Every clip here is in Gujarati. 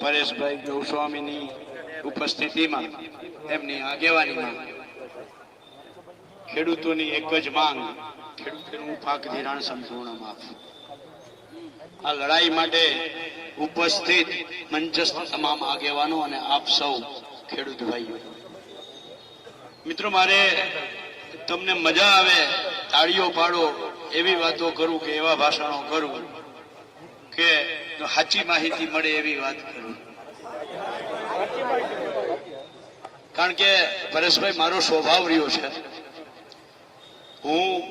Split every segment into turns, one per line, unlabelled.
પરેશભાઈ ગૌસ્વામીની ઉપસ્થિતિમાં, એમની આગેવાનીમાં ખેડૂતોની એક જ માંગ, ખેડૂતોનું પાક ધિરાણ સંપૂર્ણ માફ. આ લડાઈ માટે ઉપસ્થિત મંચસ્થ તમામ આગેવાનો અને આપ સૌ ખેડૂત ભાઈઓ. મિત્રો, મારે તમને મજા આવે, તાળીઓ પાડો એવી વાતો કરું કે એવા ભાષણો કરું કે સાચી માહિતી મળે એવી વાત કરું. કારણ કે પરેશભાઈ, મારો સ્વભાવ રહ્યો છે. હું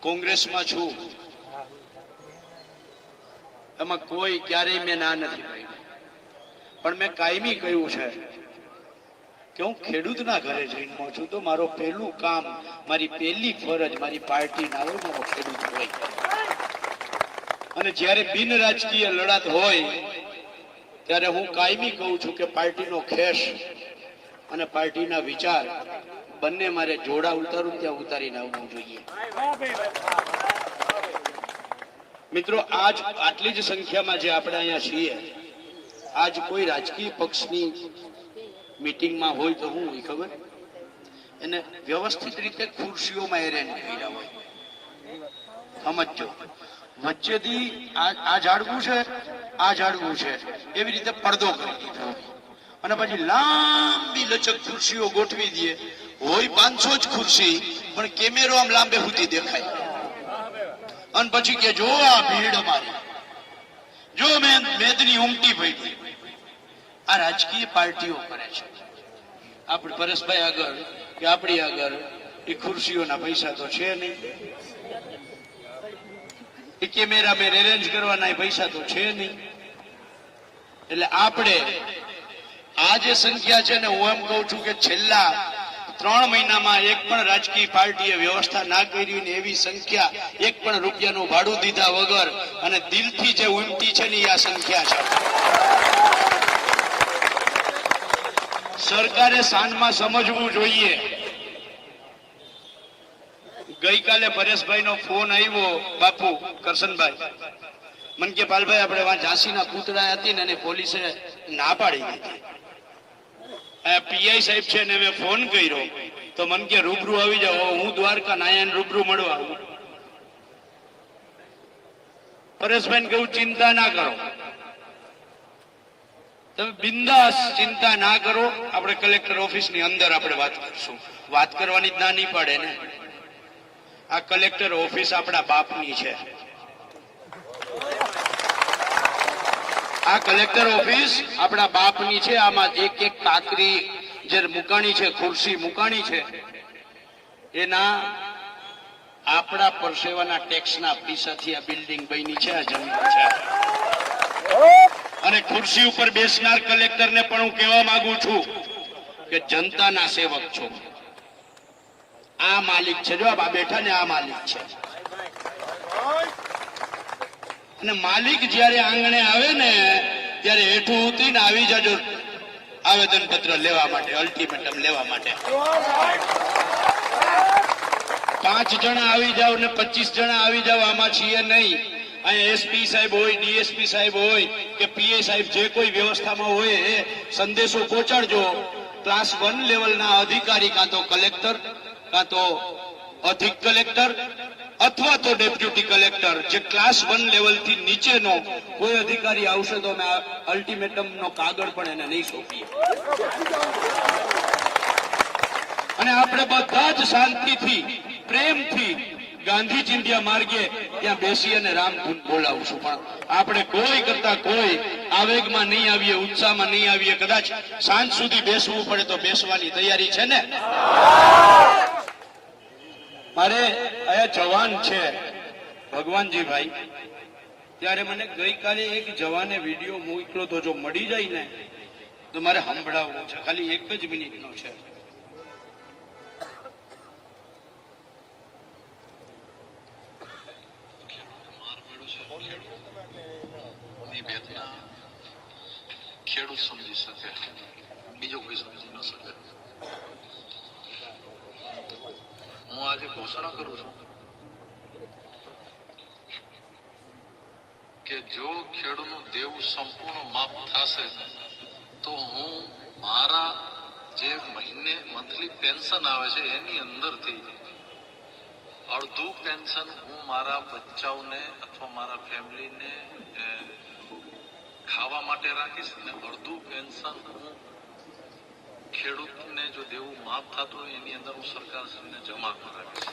કોંગ્રેસમાં છું. એમાં કોઈ ક્યારેય મેં ના નથી પાડી. પણ મેં કાયમી કહ્યું છે કે હું ખેડૂતના ઘરે જઈને છું તો મારો પહેલું કામ, મારી પહેલી ફરજ, મારી પાર્ટી ના હોય મારો ખેડૂત હોય. અને જ્યારે બિન રાજકીય લડાત હોય, ત્યારે હું કાયમી કહું છું કે પાર્ટીનો ખેસ અને પાર્ટીના વિચાર બંને મારે જોડા ઉતારું, ત્યાં ઉતારીને આવવું જોઈએ. મિત્રો, આજ આટલી જ સંખ્યામાં જે આપણે અહીંયા છીએ, આજ કોઈ રાજકીય પક્ષની મીટિંગમાં હોય તો હું હોય ખબર? એને વ્યવસ્થિત રીતે ખુરશીઓમાં એરેન્જ કર્યા હોય. સમજો વચ્ચેથી આ ઝાડવું છે, આ ઝાડવું છે. એવી રીતે પડદો કરી દીધો. અને પછી લાંબી લચક ખુરશીઓ ગોઠવી દઈએ. હોય પાંચસો જ ખુરશી, પણ કેમેરો આમ લાંબે સુધી દેખાય. અને પછી કે જો આ ભીડ અમારી. જો મેં મેદની ઉમટી પડી આ રાજકીય પાર્ટીઓ કરે છે. આપણે પરેશભાઈ આગળ કે આપણી આગળ, એ ખુરશીઓના પૈસા તો છે નહીં. એ કેમેરામેન એરેન્જ કરવાના પૈસા તો છે નહીં. એટલે આપણે આ જે સંખ્યા છે ને હું એમ કહું છું કે છેલ્લા ત્રણ મહિનામાં એક પણ રાજકીય પાર્ટીએ વ્યવસ્થા ના કરી ને એવી સંખ્યા એક પણ રૂપિયાનું ભાડું દીધા વગર અને દિલથી જે ઉમટી છે ને આ સંખ્યા છે. સરકારે સાંજમાં સમજવું જોઈએ. ગઈકાલે પરેશભાઈ નો ફોન આવ્યો, બાપુ, કરશનભાઈ. મન કે પાલભાઈ, આપણે વાં ઝાંસીના પૂતળા હતી ને એને પોલીસે ના પાડી દીધી. પીઆઈ સાહેબ છે ને મેં ફોન કર્યો. તો મન કે રૂબરૂ આવી જાઓ, હું દ્વારકા નાયન રૂબરૂ મળવા પરેશભાઈ કહું, ચિંતા ના કરો. તમે બિંદાસ ચિંતા ના કરો. આપણે કલેક્ટર ઓફિસની અંદર આપણે વાત કરશું. વાત કરવાની જ ના નહીં પડે ને. આ કલેક્ટર ઓફિસ આપણા બાપની છે. આ કલેક્ટર ઓફિસ આપણા બાપની છે. આમાં એક એક કાકરી જે મુકાણી છે, ખુરશી મુકાણી છે. એના આપણા પરસેવાના ટેક્સના પૈસાથી આ બિલ્ડિંગ બની છે, આ જમીન છે. અને ખુરશી ઉપર બેસનાર કલેક્ટરને પણ હું કહેવા માંગુ છું કે જનતાના સેવક છો. આ માલિક છે. જો આ બેઠા ને આ માલિક છે. અને માલિક જ્યારે આંગણે આવે ને, ત્યારે હેઠું ઉતરીને આવી જાજો આવેદન પત્ર લેવા માટે અલ્ટિમેટમ લેવા માટે. પાંચ જણા આવી જાવ ને પચીસ જણા આવી જાવ આમાં છીએ નહીં. અહીંયા એસપી સાહેબ હોય ડીએસપી સાહેબ હોય, કે પીએ સાહેબ જે કોઈ વ્યવસ્થામાં હોય એ સંદેશો પહોંચાડજો. ક્લાસ વન લેવલના અધિકારી કાં તો કલેક્ટર કાં તો અધિક કલેક્ટર અથવા તો ડેપ્યુટી કલેક્ટર, જે ક્લાસ વન લેવલથી નીચેનો કોઈ અધિકારી આવશે તો અમે અલ્ટિમેટમ નો કાગળ પણ એને નહીં સોંપીએ. અને આપણે બધા જ શાંતિથી, પ્રેમથી ગાંધી ચિંધ્યા માર્ગે ત્યાં બેસી અને રામ બોલાવશું પણ આપણે કોઈ કરતા કોઈ આવેગમાં નહીં આવીએ, ઉત્સાહમાં નહીં આવીએ. કદાચ સાંજ સુધી બેસવું પડે તો બેસવાની તૈયારી છે ને? મારે અહીંયા જવાન છે ભગવાનજીભાઈ. ત્યારે મને ગઈકાલે એક જવાને વીડિયો મોકલો તો જો મળી જાય ને, તો મારે સંભળાવવો છે. ખાલી એક જ મિનિટનો છે.
ની વેદના ખેડૂત સમજી શકે, બીજો કોઈ સમજી ન શકે. હું આજે ઘોષણા કરું છું કે જો ખેડૂતનું દેવું સંપૂર્ણ માફ થશે, તો હું મારા જે મહિને મંથલી પેન્શન આવે છે, એની અંદરથી અડધું પેન્શન હું મારા બચ્ચાઓને અથવા મારા ફેમિલીને ખાવા માટે રાખીશ ને અડધું પેન્શન હું ખેડૂતને જો દેવું માફ થતું હોય એની અંદર હું સરકારશ્રીને જમા કરાવીશ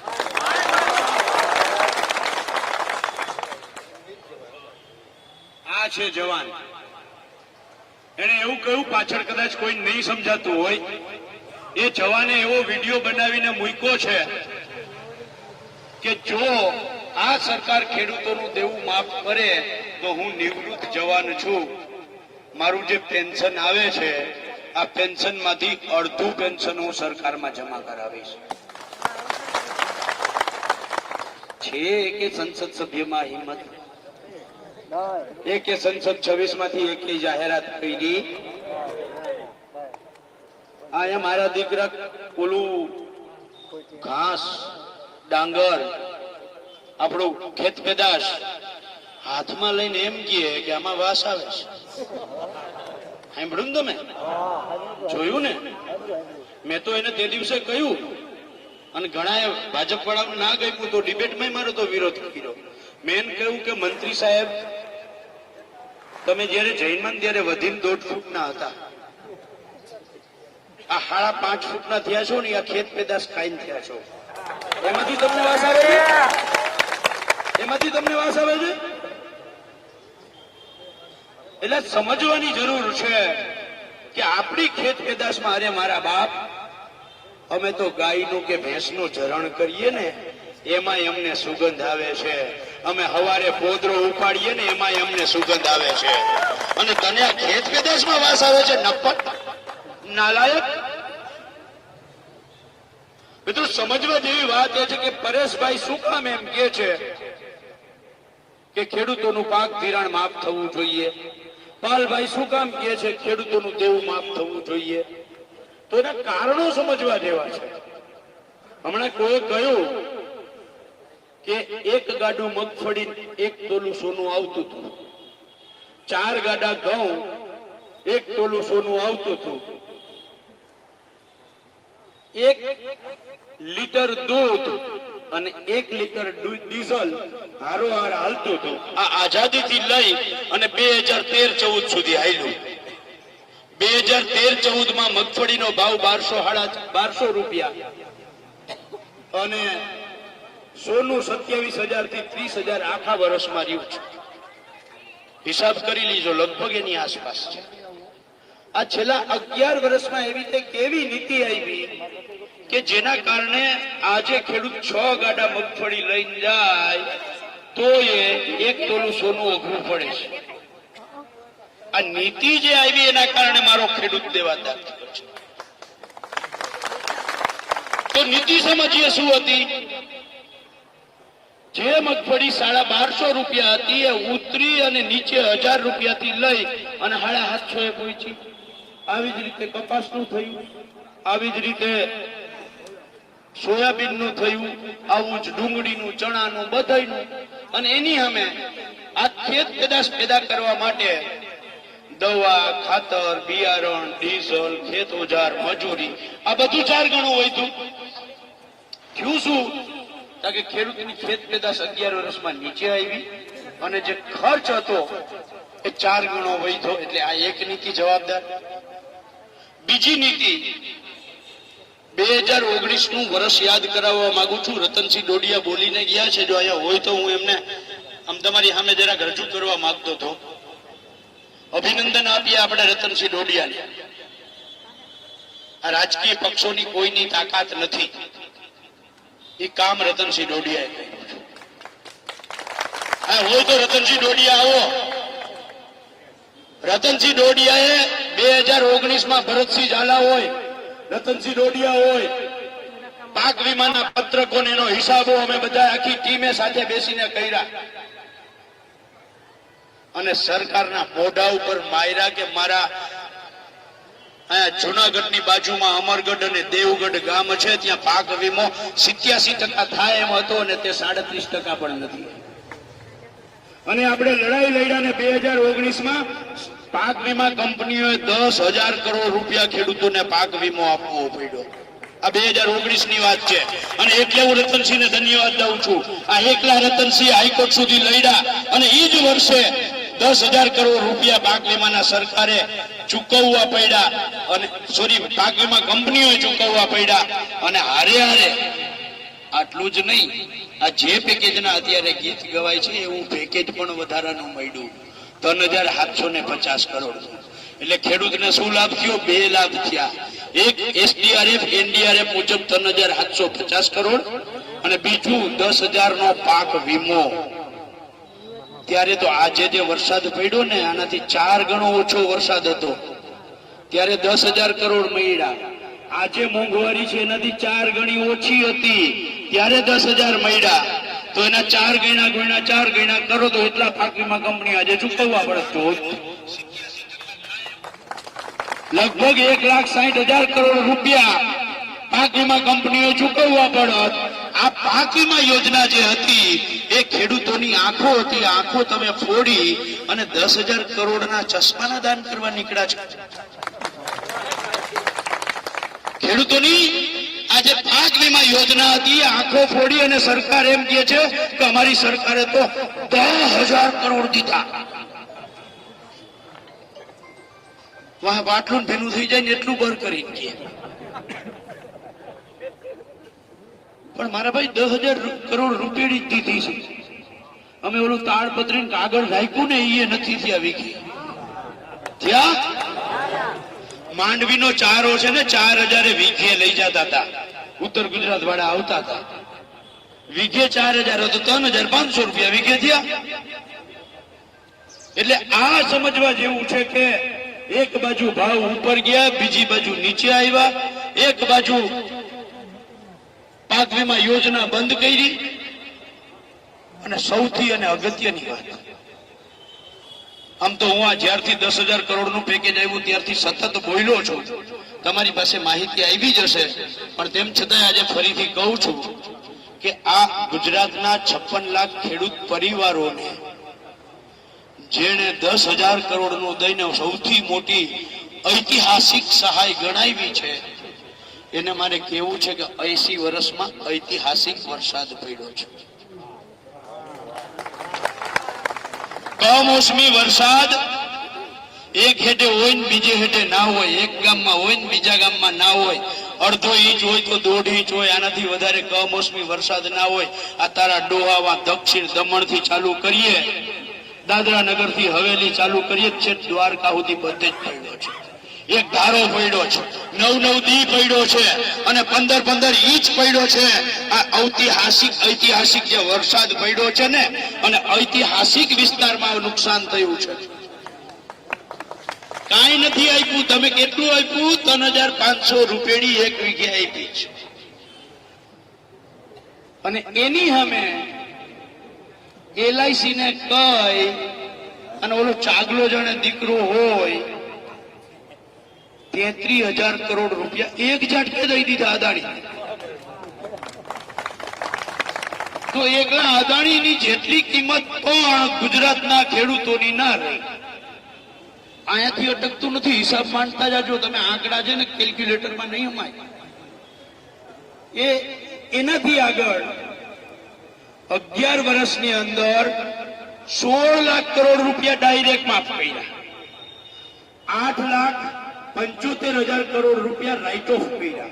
આ છે જવાન. એને એવું કહ્યું, પાછળ કદાચ કોઈ નહીં સમજાતું હોય. એ જવાને એવો વીડિયો બનાવીને મૂક્યો છે કે જો આ સરકાર ખેડૂતોનું દેવું માફ કરે તો હું નિવૃત્ત જવાન છું. મારું જે પેન્શન આવે છે, આ પેન્શનમાંથી અડધું પેન્શન હું સરકારમાં જમા કરાવીશ. છે કે સંસદ સભ્યમાં હિંમત? એકે સંસદ છવ્વીસમાંથી એકલી જાહેરાત કરી? અહીંયા મારા દીકરા ઓલું ઘાસ, ડાંગર, આપણું ખેત પેદાશ હાથમાં લઈને એમ કહે કે આમાં વાસ આવે છે. સાંભળ્યું ને તમે? જોયું ને? મેં તો એને તે દિવસે કહ્યું અને ઘણા ભાજપ વાળાનું ના ગયું તો ડિબેટમાં મારો તો વિરોધ કર્યો. મેં એમ કહ્યું કે મંત્રી સાહેબ તમે જયારે જૈનમાં ત્યારે વધીને દોઢ ફૂટના હતા. આ હાડા પાંચ ફૂટના થયા છો ને આ ખેત પેદાશ ખાઈને થયા છો. એમાંથી તમને વાસ આવે છે? એમાંથી તમને વાસ આવે છે? એટલે સમજવાની જરૂર છે કે આપણી ખેત પેદાશમાં અરે મારા બાપ, અમે તો ગાયનું કે ભેંસનું ચરણ કરીએ ને એમાં એમને સુગંધ આવે છે. અમે હવારે પોદરો ઉપાડીએ ને એમાં એમને સુગંધ આવે છે. અને તને આ ખેત પેદાશમાં વાસ આવે છે નપટ નાલાયક? મિત્રો, સમજવા જેવી વાત એ છે કે પરેશભાઈ શું કામ એમ કે છે કે ખેડૂતોનું પાક ધિરાણ માફ થવું જોઈએ? પાલભાઈ શું કામ કે છે? ખેડૂતોનું દેવું માફ થવું જોઈએ? તો એના કારણો સમજવા જેવા છે. હમણાં કોઈ કહ્યું કે એક ગાડું મગફળી એક તોલું સોનું આવતું હતું. ચાર ગાડા ઘઉં, એક તોલું સોનું આવતું હતું. એક લીટર દૂધ અને એક લીટર ડીઝલ હારોહાર હાલતું હતું. આ આઝાદીથી લઈ અને બે હજાર તેર ચૌદ સુધી હાલ્યું. બે હજાર તેર ચૌદમાં મગફળીનો ભાવ બારસો સાડા બારસો રૂપિયા. અને સોનું સત્યાવીસ હજારથી ત્રીસ હજાર આખા વર્ષમાં રહ્યું છે. હિસાબ કરી લીજો, લગભગ એની આસપાસ છે. આ છેલ્લા અગિયાર વર્ષમાં એવી રીતે કેવી નીતિ આવી? કે જેના કારણે આજે ખેડૂત છ ગાડા મગફળી લઈને જાય તો એ એક તોલું સોનું ઓઘરું પડે છે. આ નીતિ જે આવી એના કારણે મારો ખેડૂત દેવાદાર તો નીતિ સમજીએ શું હતી? જે મગફળી સાડા બારસો રૂપિયા હતી, એ ઉતરી અને નીચે હજાર રૂપિયાથી લઈ અને સાડા સાતસો એ પહોંચી. આવી જ રીતે કપાસનું થયું. આવી જ રીતે સોયાબીનનું થયું, આવું જ ડુંગળીનું, ચણાનું, બધાયનું. અને એની સામે આ ખેત પેદાશ પેદા કરવા માટે દવા, ખાતર, બિયારણ, ડીઝલ, ખેત ઓજાર, મજૂરી, આ બધું ચાર ગણું વધ્યું થયું શું? કે ખેડૂતની ખેત પેદાશ અગિયાર વર્ષમાં નીચે આવી અને જે ખર્ચ હતો એ ચાર ગણો વધ્યો. એટલે આ એક નીતિ જવાબદાર. બીજી નીતિ બે હજાર ઓગણીસનું વર્ષ યાદ કરાવવા માંગુ છું. રતનસિંહ ડોડિયા બોલીને ગયા છે. જો અહીંયા હોય તો હું એમને આમ તમારી સામે જરાક રજૂ કરવા માંગતો હતો. અભિનંદન આપીએ આપણે રતનસિંહ ડોડિયાને. આ રાજકીય પક્ષોની કોઈની તાકાત નથી. એ કામ રતનસિંહ ડોડિયાએ કર્યું હોય તો રતનસિંહ ડોડિયા આવો. રતનસિંહ ડોડિયાએ બે હજાર ઓગણીસમાં ભરતસિંહ ઝાલા હોય. રતનસિંહ ડોડિયા હોય, પાક વીમાના પત્રકો એનો હિસાબો અમે બધા આખી ટીમે સાથે બેસીને કર્યા. અને સરકારના મોઢા ઉપર માયરા કે મારા અહીંયા જુનાગઢની બાજુમાં અમરગઢ અને દેવગઢ ગામ છે, ત્યાં પાક વીમો સિત્યાસી ટકા થાય એમ હતો અને તે સાડત્રીસ ટકા પણ નથી. અને આપણે લડાઈ લડ્યા ને બે હજાર ઓગણીસમાં પાક વીમા કંપનીઓએ દસ હજાર કરોડ રૂપિયા ખેડૂતોને પાક વીમો આપવો પડ્યો. આ બે હજાર ઓગણીસની વાત છે. અને એટલે હું રતનસિંહ ને ધન્યવાદ દઉં છું. આ એકલા રતનસિંહ હાઈકોર્ટ સુધી લડ્યા અને એ જ વર્ષે દસ હજાર કરોડ રૂપિયા પાક વીમાના સરકારે ચૂકવવા પડ્યા. અને સોરી, પાક વીમા કંપનીઓએ ચૂકવવા પડ્યા. અને હારે હારે આટલું જ નહીં, આ જે પેકેજના અત્યારે ગીત ગવાય છે, એવું પેકેજ પણ વધારાનું મળ્યું. ત્રણ હજાર સાતસો ને પચાસ કરોડ. એટલે ખેડૂતને શું લાભ થયો? બે લાભ થયા. એક એસડીઆરએફ, એનડીઆરએફ મુજબ ત્રણ હજાર સાતસો પચાસ કરોડ અને બીજું દસ હજાર નો પાક વીમો. ત્યારે તો આજે જે વરસાદ પડ્યો ને, આનાથી ચાર ગણો ઓછો વરસાદ હતો. ત્યારે દસ હજાર કરોડ મળ્યા. આજે મોંઘવારી છે, એનાથી ચાર ગણી ઓછી હતી. ત્યારે દસ હજાર મળ્યા. તો એના ચાર ગણા ગણા ચાર ગણા કરો તો એટલા પાક વીમા કંપની આજે ચૂકવવા પડે લગભગ એક લાખ સાઠ હજાર કરોડ રૂપિયા પાક વીમા કંપનીઓ ચૂકવવા પડત. આ પાક યોજના જે હતી, એ ખેડૂતોની આંખો હતી. આંખો તમે ફોડી અને દસ હજાર કરોડના ચશ્માના દાન કરવા નીકળ્યા છો. ખેડૂતોની આ પાક વીમા યોજના હતી. આંખો ફોડી અને સરકાર એમ કહે છે કે અમારી સરકારે તો દસ કરોડ દીધા. બાટલું ભેલું થઈ જાય ને એટલું બર કરી દે પણ મારા ભાઈ દસ હજાર કરોડ રૂપિયાની જ દીધી છે. અમે ઓલું તાડપત્રી ને કાગળ રાખ્યું ને એ નથી થયા વીઘી થયા? માંડવીનો ચારો છે ને, ચાર હજારે વીઘે લઈ જતા હતા. ઉત્તર ગુજરાત વાળા આવતા હતા. વીઘે ચાર હજાર હતો, ત્રણ હજાર પાંચસો રૂપિયા વીઘે થયા. એટલે આ સમજવા જેવું છે કે એક બાજુ ભાવ ઉપર ગયા, બીજી બાજુ નીચે આવ્યા. એક બાજુ પાક વીમા યોજના બંધ કરી. અને સૌથી અને અગત્યની વાત. આમ તો હું આ જ્યારથી દસ હજાર કરોડનું પેકેજ આવ્યું ત્યારથી સતત બોલ્યો છું. તમારી પાસે માહિતી આવી જશે પણ તેમ છતાંય આજે ફરીથી કહું છું કે આ ગુજરાતના છપ્પન લાખ ખેડૂત પરિવારોને, જેણે દસ હજાર કરોડનું દઈને સૌથી મોટી ઐતિહાસિક સહાય ગણાવી છે, એને મારે કેવું છે કે એસી વર્ષમાં ઐતિહાસિક વરસાદ પડ્યો છે. કમોસમી વરસાદ, એક હેઠે હોય ને બીજે હેઠે ના હોય, એક ગામમાં હોય ને બીજા ગામમાં ના હોય, અડધો ઇંચ હોય તો દોઢ ઇંચ હોય, આનાથી વધારે કમોસમી વરસાદ ના હોય. આ તારા ડોહાવા દક્ષિણ દમણથી ચાલુ કરીએ, દાદરા નગરથી હવેલી ચાલુ કરીએ છે દ્વારકા સુધી બધે જ પડ્યો છે. એક ધારો પડ્યો છે. નવ નવ દી પડ્યો છે અને પંદર પંદર ઇંચ પડ્યો છે. આ ઐતિહાસિક ઐતિહાસિક જે વરસાદ પડ્યો છે ને, અને ઐતિહાસિક વિસ્તારમાં નુકસાન થયું છે. કાંઈ નથી આપ્યું. તમે કેટલું આપ્યું? ત્રણ હજાર પાંચસો રૂપિયાની એક વીઘે આપી છે. અને એની સામે એલઆઈસી ને કઈ અને ઓલો ચાગલો જણે દીકરો હોય તેત્રીસ હજાર કરોડ રૂપિયા એક ઝાટકે દઈ દીધા અદાણી. તો એકલા અદાણીની જેટલી કિંમત પણ ગુજરાતના ખેડૂતોની ના રહી. અહીંયાથી અટકતું નથી. હિસાબ માંડતા જાજો. તમે આંકડા છે ને કેલ્ક્યુલેટરમાં નહીં અમાય. એ એનાથી આગળ અગિયાર વર્ષની અંદર સોળ લાખ કરોડ રૂપિયા ડાયરેક્ટ માફ કર્યા. આઠ લાખ પંચોતેર હજાર કરોડ રૂપિયા રાઇટ ઓફ કર્યા.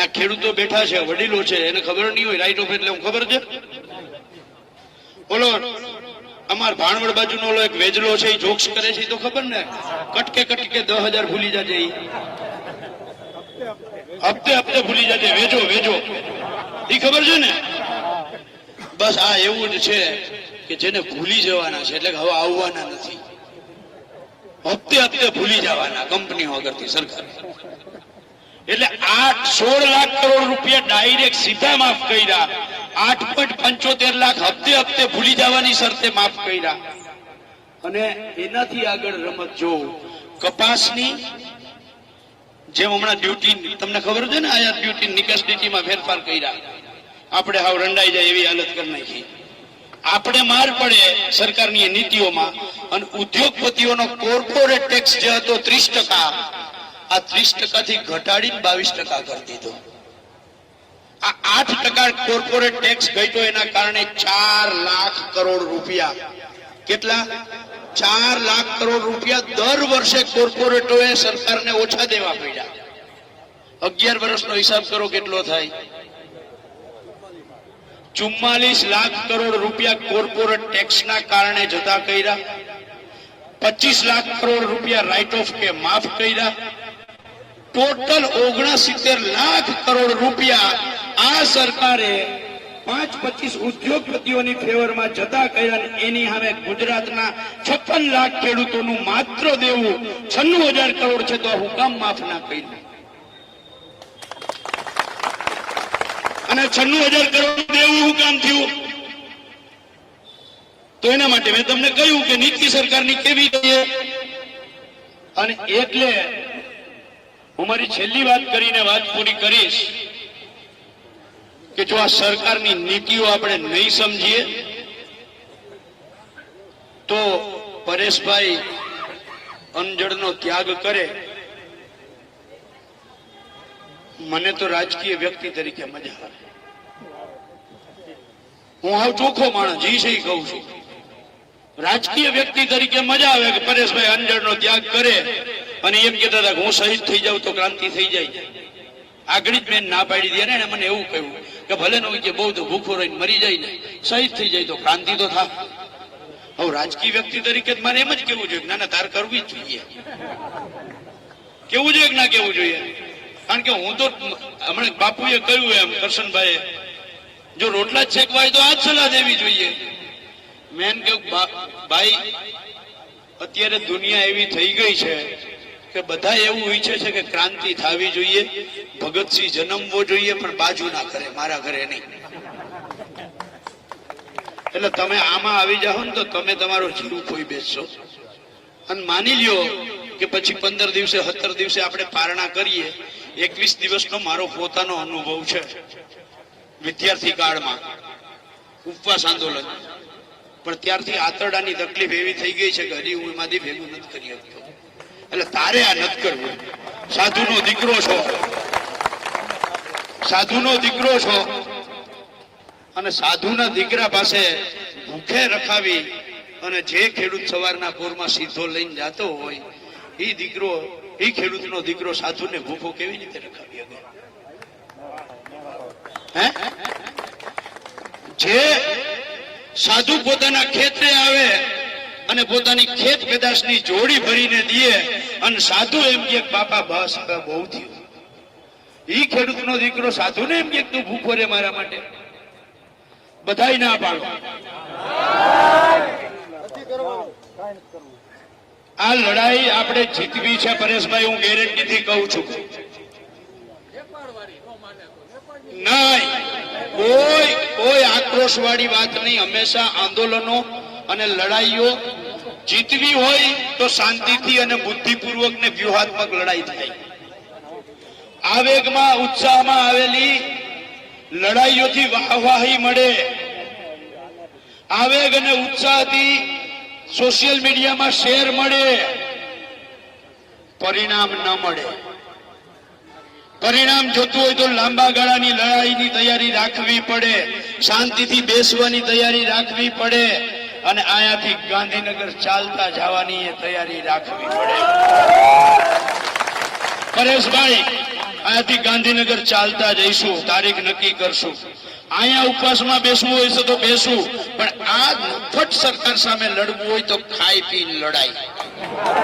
આ ખેડૂતો બેઠા છે, વડીલો છે, એને ખબર નહીં હોય રાઇટ ઓફ એટલે હું ખબર છે? બોલો, અમાર ભાણવડ બાજુનો ઓલો એક વેજલો છે, એ જોક્સ કરે છે તો ખબર ને? કટકે કટકે દસ હજાર ભૂલી જાજે હપ્તે હપ્તે ભૂલી જાજે, વેજો વેજો. એ ખબર છે ને? બસ આ એવું જ છે કે જેને ભૂલી જવાના છે, એટલે હવે આવવાના નથી. હપ્તે હપ્તે ભૂલી જવાના કંપની વગરથી સરકાર. એટલે આઠ સોળ લાખ કરોડ રૂપિયા ડાયરેક્ટ સીધા માફ કર્યા. આઠ પોઈન્ટ પંચોતેર લાખ હપ્તે હપ્તે ભૂલી જવાની શરતે માફ કર્યા. અને એનાથી આગળ રમત જો કપાસની જેમ હમણાં ડ્યુટી તમને ખબર છે ને, આયાત ડ્યુટી નિકાસ ડ્યુટીમાં ફેરફાર કર્યા. આપણે હાવ રંડાઈ જાય એવી હાલત કરી નાખી. આપણે માર પડે સરકારની નીતિઓમાં. અને ઉદ્યોગપતિઓનો કોર્પોરેટ ટેક્સ જે હતો ત્રીસ ટકા. આ ત્રીસ ટકાથી ઘટાડીને બાવીસ ટકા કરી દીધો. આ આઠ ટકા કોર્પોરેટ ટેક્સ ઘટ્યો એના કારણે ચાર લાખ કરોડ રૂપિયા. કેટલા? ચાર લાખ કરોડ રૂપિયા દર વર્ષે કોર્પોરેટોએ સરકારને ઓછા દેવા પડ્યા. અગિયાર વર્ષનો હિસાબ કરો કેટલો થાય? ચુમ્માલીસ લાખ કરોડ રૂપિયા કોર્પોરેટ ટેક્સના કારણે જતા કર્યા. પચીસ લાખ કરોડ રૂપિયા રાઇટ ઓફ કે માફ કર્યા. ટોટલ ઓગણસિત્તેર લાખ કરોડ રૂપિયા આ સરકારે પાંચ પચીસ ઉદ્યોગપતિઓની ફેવરમાં જતા કર્યા એની સામે ગુજરાતના છપ્પન લાખ ખેડૂતોનું માત્ર દેવું છન્નું હજાર કરોડ છે તો આ હું માફ ના કર્યું. અને છન્નું હજાર કરોડ દેવું કામ થયું. તો એના માટે મેં તમને કહ્યું કે નીતિ સરકારની કેવી છે? અને એટલે હું મારી છેલ્લી વાત કરીને વાત પૂરી કરીશ કે જો આ સરકારની નીતિઓ આપણે નહીં સમજીએ, તો પરેશભાઈ અંજળનો ત્યાગ કરે. મને તો રાજકીય વ્યક્તિ તરીકે મજા આવે. હું હાવ ચોખ્ખો માણસ જી છે કહું છું. રાજકીય વ્યક્તિ તરીકે મજા આવે કે પરેશભાઈ અંજળનો ત્યાગ કરે અને એમ કેતા હતા હું શહીદ થઈ જાઉં તો ક્રાંતિ થઈ જાય. આગળ જ મેં ના પાડી દે ને મને એવું કહ્યું કે ભલે નો કે બહુ તો ભૂખો રહીને મરી જાય ને, શહીદ થઈ જાય તો ક્રાંતિ તો થા. હવે રાજકીય વ્યક્તિ તરીકે મારે એમ જ કેવું જોઈએ ના ના, તાર કરવી જ જોઈએ. કેવું જોઈએ કે ના કેવું જોઈએ? કારણ કે હું તો હમણાં બાપુએ કહ્યું એમ કરશનભાઈ જો રોટલા છેકવાય તો આ જ સલાહ દેવી જોઈએ. મેન કે ભાઈ, અત્યારે દુનિયા એવી થઈ ગઈ છે કે બધા એવું ઈચ્છે છે કે ક્રાંતિ થવી જોઈએ, ભગતસિંહ જન્મવો જોઈએ, પણ બાજુ ના કરે, મારા ઘરે નહીં. એટલે તમે આમાં આવી જાઓ ને તો તમે તમારો જીવ ખોઈ બેસશો. અને માની લ્યો કે પછી પંદર દિવસે, સત્તર દિવસે આપણે પારણા કરીએ એકવીસ દિવસનો મારો પોતાનો અનુભવ છે વિદ્યાર્થી કાળમાં. ઉપવાસ આંદોલન. પણ ત્યારથી આંતરડાની તકલીફ એવી થઈ ગઈ છે કે હજી હું એમાંથી ભેગું નથી કરી શકતો. એટલે તારે આ નથી કરવું. સાધુનો દીકરો છો. સાધુનો દીકરો છો. અને સાધુના દીકરા પાસે ભૂખે રખાવી અને જે ખેડૂત સવારના પોરમાં સીધો લઈને જતો હોય એ દીકરો એ ખેડૂતનો દીકરો સાધુને ભૂખો કેવી રીતે રખાવી હે? જે સાધુ પોતાના ખેતરે આવે અને પોતાની ખેત પેદાશની જોડી ભરીને દે અને સાધુ એમ કે, બાપા, બસ બહુ થયું. ઈ ખેડૂતનો દીકરો સાધુને એમ કે, તું ભૂખો રે મારા માટે. બધાય ના પાડો. આ લડાઈ આપણે જીતવી છે પરેશભાઈ, હું ગેરંટીથી કહું છું. નહીં, કોઈ કોઈ આક્રોશ વાળી વાત નહીં. હંમેશા આંદોલનો અને લડાઈઓ જીતવી હોય તો શાંતિથી અને બુદ્ધિપૂર્વક ને વ્યૂહાત્મક લડાઈ થાય. આવેગમાં ઉત્સાહમાં આવેલી લડાઈઓથી વાહવાહી મળે. આવેગ અને ઉત્સાહથી સોશિયલ મીડિયામાં શેર મળે, પરિણામ ન મળે. પરિણામ જોતું હોય તો લાંબા ગાળાની લડાઈની તૈયારી રાખવી પડે, શાંતિથી બેસવાની તૈયારી રાખવી પડે, અને આયાથી ગાંધીનગર ચાલતા જવાની એ તૈયારી રાખવી પડે. પરેશભાઈ, આયાથી ગાંધીનગર ચાલતા જઈશું, તારીખ નક્કી કરશું. અહીંયા ઉપવાસમાં બેસવું હોય તો બેસવું પણ આ નફટ સરકાર સામે લડવું હોય તો ખાઈ પી લડાઈ.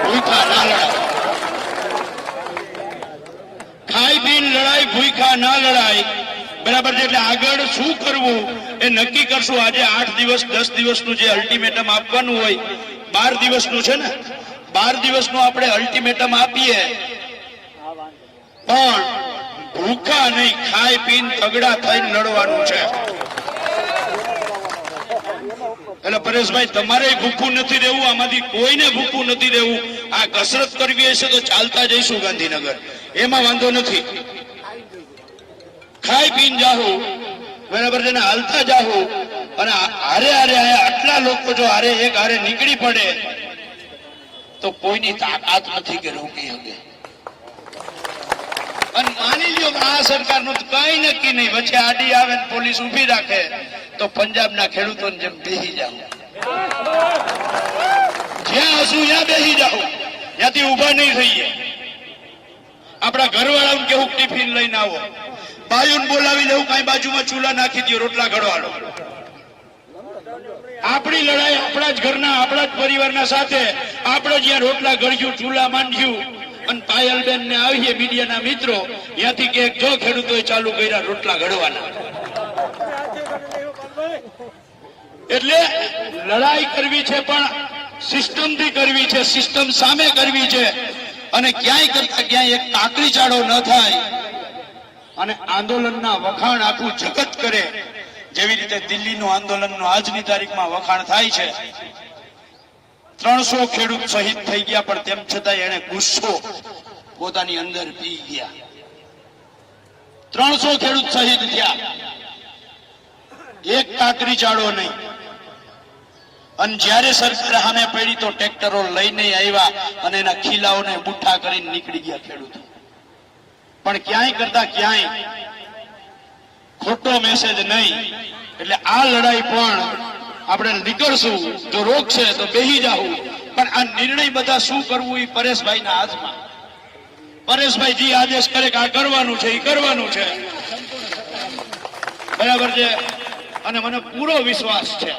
ભૂખા ના લડાય. ખાઈ પી લડાઈ, ભૂખા ના લડાય. બરાબર છે, એટલે આગળ શું કરવું એ નક્કી કરશું. આજે આઠ દિવસ, દસ દિવસનું જે અલ્ટિમેટમ આપવાનું હોય, બાર દિવસનું છે ને? બાર દિવસનું આપણે અલ્ટિમેટમ આપીએ. પણ ભૂખા નહીં, ખાઈ પીને તગડા થઈને લડવાનું છે. એટલે પરેશભાઈ, તમારે ભૂખું નથી રહેવું, આમાંથી કોઈને ભૂખું નથી રહેવું. આ કસરત કરવી હશે તો ચાલતા જઈશું ગાંધીનગર. એમાં વાંધો નથી. ખાઈ પીન જાહુ, બરાબર છે હાલતા જાહુ. અને હારે હારે આટલા લોકો જો હારે એક હારે નીકળી પડે, તો કોઈની તાકાત નથી કે રોકી શકે અને કે સરકારનું કઈ નક્કી નહીં. વચ્ચે આડી આવે પોલીસ ઊભી રાખે, તો પંજાબના ખેડૂતોને જેમ બેસી જાઓ. જ્યાં હશું ત્યાં બેસી જાઓ. ત્યાંથી ઊભા નહીં થઈએ આપણા ઘરવાળાને કેવું ટિફિન લઈને આવો. બાયુને બોલાવી લેવું કઈ બાજુમાં ચૂલા નાખી દો રોટલા ઘડવાળો આપણી લડાઈ આપણા જ ઘરના, આપણા જ પરિવારના સાથે, આપણે જ્યાં રોટલા ઘડ્યું ચૂલા માંડ્યું અને પાયલબેન ને આવીએ મીડિયાના મિત્રો. ત્યાંથી કે જો ખેડૂતો ચાલુ કર્યા રોટલા ઘડવાના. એટલે લડાઈ કરવી છે પણ સિસ્ટમથી કરવી છે સિસ્ટમ સામે કરવી છે. અને ક્યાંય કરતા ક્યાંય એક કાકરી ચાડો ન થાય. અને આંદોલનના વખાણ આખું જગત કરે. જેવી રીતે દિલ્હીનું આંદોલનનું આજની તારીખમાં વખાણ થાય છે. ત્રણસો ખેડૂત શહીદ થઈ ગયા, પણ તેમ છતાં એને ગુસ્સો પોતાની અંદર પી ગયા. ત્રણસો ખેડૂત શહીદ થયા. એક કાકરી ચાડો નહીં. અને જ્યારે સરકાર સામે પડી તો ટ્રેક્ટરો લઈને આવ્યા અને એના ખીલાઓને બુઠ્ઠા કરીને નીકળી ગયા ખેડૂતો. પણ ક્યાંય કરતા ક્યાંય ખોટો મેસેજ નહીં. એટલે આ લડાઈ પણ આપણે નીકળશું, જો રોકશે તો બેહી જાવું પણ આ નિર્ણય બધા શું કરવું એ પરેશભાઈના હાથમાં? પરેશભાઈ જી આદેશ કરે કે આ કરવાનું છે એ કરવાનું છે. બરાબર છે? અને મને પૂરો વિશ્વાસ છે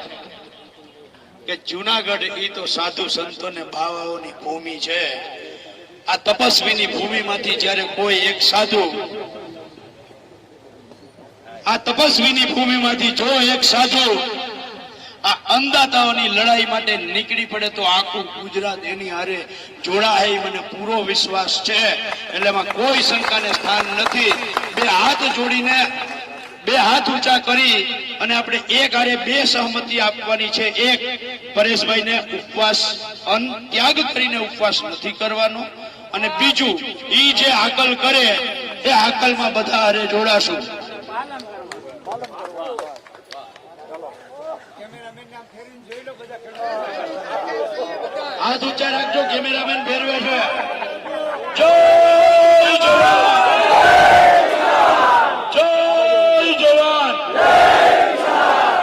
કે જુનાગઢ એ તો સાધુ સંતો ને બાવાઓની ભૂમિ છે. આ તપસ્વીની ભૂમિમાંથી જ્યારે કોઈ એક સાધુ આ તપસ્વીની ભૂમિમાંથી જો એક સાધુ આ અંધાતાઓની લડાઈ માટે નીકળી પડે તો આખું ગુજરાત એની હારે જોડાય મને પૂરો વિશ્વાસ છે. એટલે એમાં કોઈ શંકાને સ્થાન નથી. બે હાથ જોડીને, બે હાથ ઊંચા કરી અને આપણે એક હારે બે સહમતિ આપવાની છે. એક પરેશભાઈને ઉપવાસ, અન ત્યાગ કરીને ઉપવાસ નથી કરવાનો. અને બીજું, ઈ જે હાકલ કરે, એ હાકલમાં બધા હારે જોડાશું. હાથ ઊંચા રાખજો કેમેરામેન ફેરવે છે જય જવાન જય જવાન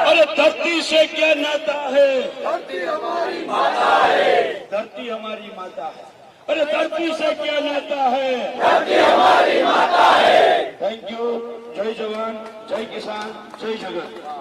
અરે ધરતી से क्या नाता है धरती हमारी माता है धरती हमारी माता है अरे धरती से क्या नाता है धरती हमारी माता है थैंक यू जय जवान जय किसान जय जगत